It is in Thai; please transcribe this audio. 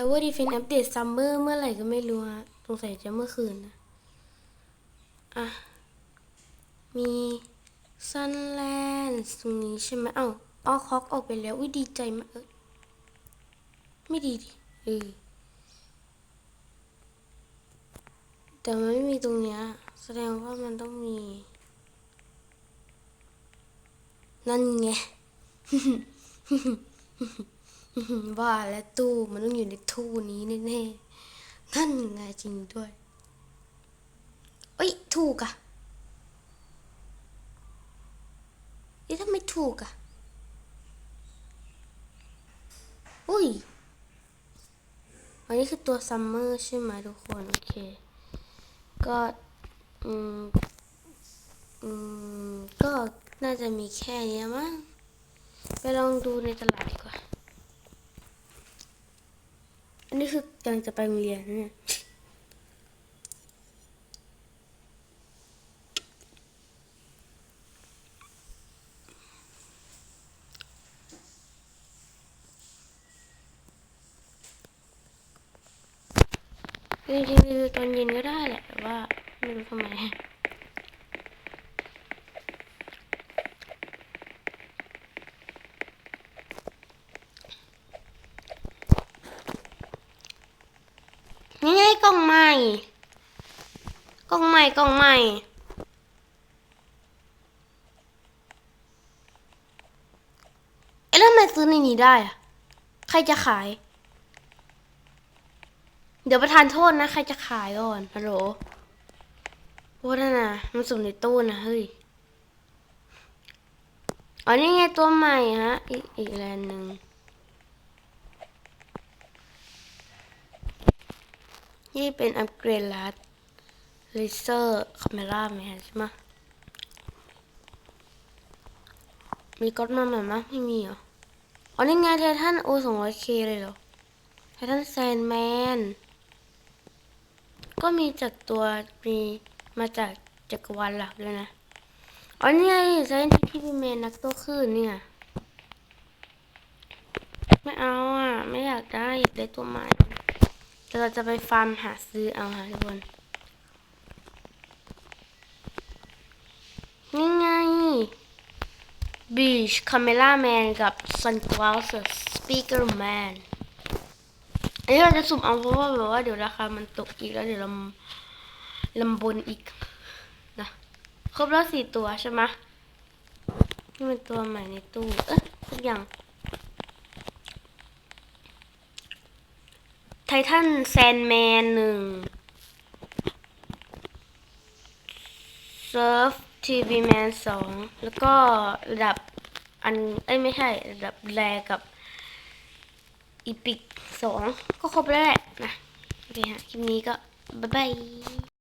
Tower Defense อัปเดตซัมเมอร์เมื่อไหร่ก็ไม่รู้ฮะสงสัยจะเมื่อคืนนะ อะ มี Sunland ตรงนี้ใช่ไหมเอ้าออคอกออกไปแล้ว อุ้ยดีใจมากเอ้ยไม่ดีดิเออแต่มันไม่มีตรงเนี้ย แสดงว่ามันต้องมี นั่นไง ว่าแล้วตู้มันต้องอยู่ในตู้นี้แน่ๆนั่นไงจริงด้วยเอ้ยถูกอะเอ๊ะถ้าไม่ถูกอะอุ้ยอันนี้คือตัวซัมเมอร์ใช่ไหมทุกคน โอเค ก็ อืม อืม ก็น่าจะมีแค่นี้มั้งไปลองดูในตลาดดีกว่าอั นนี้คือกำลังจะไปโรงเรียนเนี่ยจริงๆรีวิวตอนเย็นก็ได้แหละแต่ว่าไม่รู้ทำไม กล่องใหม่ กล่องใหม่กล่องใหม่ เอ๊ะแล้วทำไมซื้อในนี้ได้อะใครจะขาย เดี๋ยวประทานโทษนะ ใครจะขายก่อนฮัลโหลโอ้นั่นนะมันสุ่มในตู้นะ เฮ้ย อ๋อ นี่ไงตัวใหม่ฮะ อีกอีกแลนด์หนึ่ง นี่เป็นอัปเกรดลัดเลเซอร์คาเมราแมใช่ไหมมีก๊อตมาใหม่มั้ยไม่มีเหรอ อ๋อนี่ไงไททันโอสองร้อยเคเลยเหรอไททันแซนแมน ก็มีจากตัวมีมาจากจักรวาลหลักด้วยนะ อ๋อนี่ไงไซน์ที่พี่แมนนักโตขึ้นเนี่ยไม่เอาอะ ไม่อยากได้อยากได้ตัวใหม่ เราจะไปฟาร์มหาซื้อเอาค่ะทุกคนนี่ไง Beach Camera Man กับ Sunglasses Speaker Man อันนี้เราจะสุ่มเอาเพราะว่าแบบว่าเดี๋ยวราคามันตกอีกแล้วเดี๋ยวเราลำบนอีกนะครบแล้วสี่ตัวใช่ไหมนี่เป็นตัวใหม่ในตู้ เอ๊ะทุกอย่าง ไททันแซนแมนหนึ่งเซิร์ฟทีวีแมนสองแล้วก็ระดับอันเอ้ยไม่ใช่ระดับแรกับอีพิกสองก็ครบแล้วแหละนะโอเคฮะคลิปนี้ก็บ๊ายบาย